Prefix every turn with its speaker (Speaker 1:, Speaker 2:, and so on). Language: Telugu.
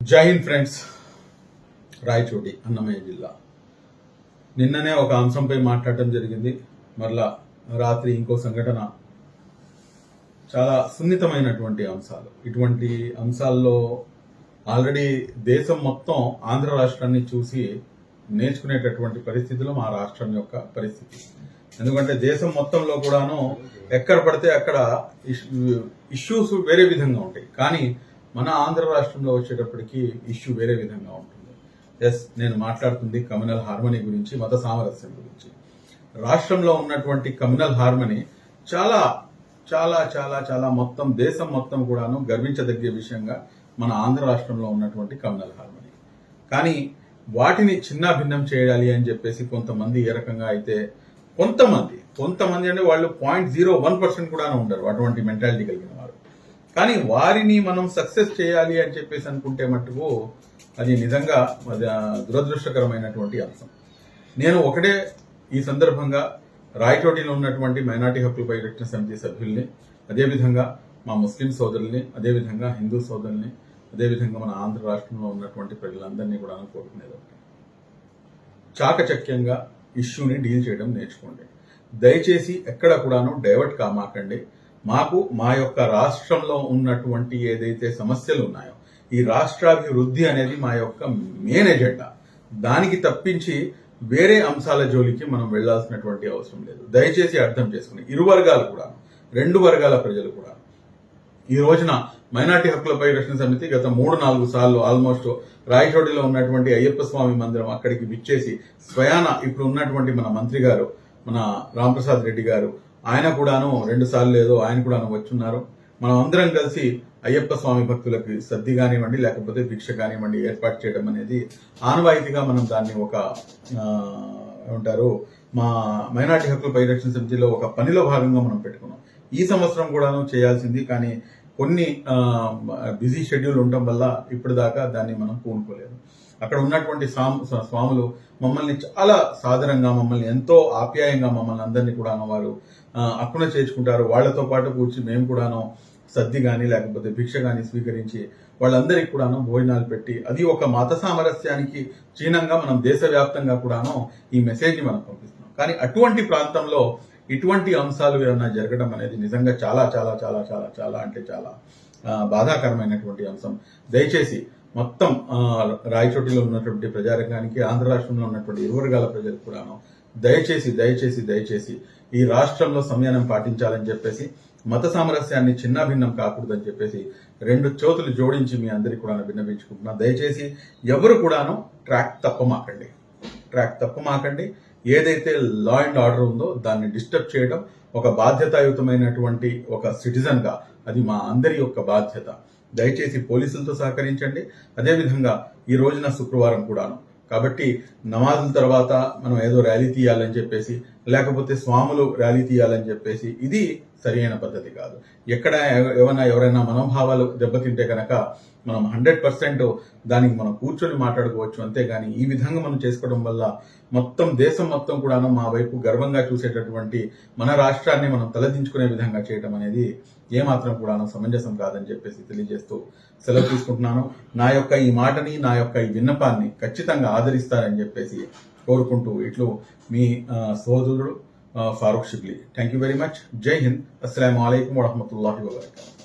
Speaker 1: జై హింద్ ఫ్రెండ్స్. రాయచోటి అన్నమయ్య జిల్లా. నిన్ననే ఒక అంశంపై మాట్లాడటం జరిగింది. మరలా రాత్రి ఇంకో సంఘటన. చాలా సున్నితమైనటువంటి అంశాలు. ఇటువంటి అంశాల్లో ఆల్రెడీ దేశం మొత్తం ఆంధ్ర రాష్ట్రాన్ని చూసి నేర్చుకునేటటువంటి పరిస్థితిలో మా రాష్ట్రం యొక్క పరిస్థితి. ఎందుకంటే దేశం మొత్తంలో కూడాను ఎక్కడ పడితే అక్కడ ఇష్యూస్ వేరే విధంగా ఉంటాయి. కానీ మన ఆంధ్ర రాష్ట్రంలో వచ్చేటప్పటికి ఇష్యూ వేరే విధంగా ఉంటుంది. ఎస్ నేను మాట్లాడుతుంది కమ్యూనల్ హార్మనీ గురించి మత సామరస్యం గురించి. రాష్ట్రంలో ఉన్నటువంటి కమ్యూనల్ హార్మనీ చాలా చాలా చాలా చాలా మొత్తం దేశం మొత్తం కూడాను గర్వించదగ్గ విషయంగా మన ఆంధ్ర రాష్ట్రంలో ఉన్నటువంటి కమ్యూనల్ హార్మనీ. కానీ వాటిని చిన్న భిన్నం చేయాలి అని చెప్పేసి కొంతమంది ఏ రకంగా అయితే కొంతమంది కొంతమంది అంటే వాళ్ళు పాయింట్ జీరో వన్ పర్సెంట్ కూడా ఉండరు. అటువంటి మెంటాలిటీ కలిగిన వారు. కానీ వారిని మనం సక్సెస్ చేయాలి అని చెప్పేసి అనుకుంటే మట్టుకు అది నిజంగా దురదృష్టకరమైనటువంటి అంశం. నేను ఒకటే ఈ సందర్భంగా రాయచోటిలో ఉన్నటువంటి మైనార్టీ హక్కులపై రక్షణ సమితి సభ్యుల్ని అదేవిధంగా మా ముస్లిం సోదరుల్ని అదేవిధంగా హిందూ సోదరుల్ని అదేవిధంగా మన ఆంధ్ర రాష్ట్రంలో ఉన్నటువంటి ప్రజలందరినీ కూడా కోరుకునేది ఒకటి. చాకచక్యంగా ఇష్యూని డీల్ చేయడం నేర్చుకోండి. దయచేసి ఎక్కడ కూడాను డైవర్ట్ కామాకండి. మాకు మా యొక్క రాష్ట్రంలో ఉన్నటువంటి ఏదైతే సమస్యలు ఉన్నాయో ఈ రాష్ట్రాభివృద్ధి అనేది మా యొక్క మెయిన్ ఎజెండా దానికి తప్పించి వేరే అంశాల జోలికి మనం వెళ్ళాల్సినటువంటి అవసరం లేదు. దయచేసి అర్థం చేసుకుని ఇరు వర్గాలు కూడా రెండు వర్గాల ప్రజలు కూడా ఈ రోజున మైనార్టీ హక్కులపై రక్షణ సమితి గత మూడు నాలుగు సార్లు ఆల్మోస్ట్ రాయచోటిలో ఉన్నటువంటి అయ్యప్ప స్వామి మందిరం అక్కడికి విచ్చేసి స్వయాన ఇప్పుడు ఉన్నటువంటి మన మంత్రి గారు మన రాంప్రసాద్ రెడ్డి గారు ఆయన కూడాను రెండు సార్లు ఏదో ఆయన కూడాను వచ్చున్నారు. మనం అందరం కలిసి అయ్యప్ప స్వామి భక్తులకి సద్ది కానివ్వండి లేకపోతే భిక్ష కానివ్వండి ఏర్పాటు చేయడం అనేది ఆనవాయితీగా మనం దాన్ని ఒక ఏమంటారు మా మైనార్టీ హక్కుల పరిరక్షణ సమితిలో ఒక పనిలో భాగంగా మనం పెట్టుకున్నాం. ఈ సంవత్సరం కూడాను చేయాల్సింది కానీ కొన్ని బిజీ షెడ్యూల్ ఉండటం వల్ల ఇప్పటిదాకా దాన్ని మనం పూనుకోలేదు. అక్కడ ఉన్నటువంటి స్వాము స్వాములు మమ్మల్ని చాలా సాదరంగా మమ్మల్ని ఎంతో ఆప్యాయంగా మమ్మల్ని అందరినీ కూడాను వారు అక్కున చేర్చుకుంటారు. వాళ్ళతో పాటు కూర్చి మేము కూడాను సద్ది కానీ లేకపోతే భిక్ష కానీ స్వీకరించి వాళ్ళందరికీ కూడాను భోజనాలు పెట్టి అది ఒక మత సామరస్యానికి చిహ్నంగా మనం దేశవ్యాప్తంగా కూడాను ఈ మెసేజ్ని మనం పంపిస్తున్నాం. కానీ అటువంటి ప్రాంతంలో ఇటువంటి అంశాలు ఏమైనా జరగడం అనేది నిజంగా చాలా చాలా చాలా చాలా చాలా అంటే చాలా బాధాకరమైనటువంటి అంశం. దయచేసి మొత్తం రాయచోటిలో ఉన్నటువంటి ప్రజారంగానికి ఆంధ్ర రాష్ట్రంలో ఉన్నటువంటి ఇరువర్గాల ప్రజలకు ప్రజలు కూడాను దయచేసి దయచేసి దయచేసి ఈ రాష్ట్రంలో సంయమనం పాటించాలని చెప్పేసి మత సామరస్యాన్ని చిన్నాభిన్నం కాకూడదని చెప్పేసి రెండు చేతులు జోడించి మీ అందరికీ కూడా విన్నవించుకుంటున్నా. దయచేసి ఎవరు కూడాను ట్రాక్ తప్పమాకండి ట్రాక్ తప్పమాకండి ఏదైతే లా అండ్ ఆర్డర్ ఉందో దాన్ని డిస్టర్బ్ చేయడం ఒక బాధ్యతాయుతమైనటువంటి ఒక సిటిజన్గా అది మా అందరి యొక్క బాధ్యత. దయచేసి పోలీసులతో సహకరించండి. అదేవిధంగా ఈ రోజున శుక్రవారం కూడాను. కాబట్టి నమాజుల తర్వాత మనం ఏదో ర్యాలీ తీయాలని చెప్పేసి లేకపోతే స్వాములు ర్యాలీ తీయాలని చెప్పేసి ఇది సరైన పద్ధతి కాదు. ఎక్కడ ఏమైనా ఎవరైనా మనోభావాలు దెబ్బతింటే కనుక మనం హండ్రెడ్ పర్సెంట్ దానికి మనం కూర్చొని మాట్లాడుకోవచ్చు అంతేగాని ఈ విధంగా మనం చేసుకోవడం వల్ల మొత్తం దేశం మొత్తం కూడా మా వైపు గర్వంగా చూసేటటువంటి మన రాష్ట్రాన్ని మనం తలదించుకునే విధంగా చేయడం అనేది ఏమాత్రం కూడా సమంజసం కాదని చెప్పేసి తెలియజేస్తూ సెలవు తీసుకుంటున్నాను. నా యొక్క ఈ మాటని నా యొక్క ఈ విన్నపాన్ని ఖచ్చితంగా ఆదరిస్తారని చెప్పేసి కోరుకుంటూ ఇట్లు మీ సోదరుడు Farooq Shibli. Thank you very much Jai Hind. അസ്സാം വലൈക്കും വാഹമത്തല്ലാഹി വാബർക്കാത്തു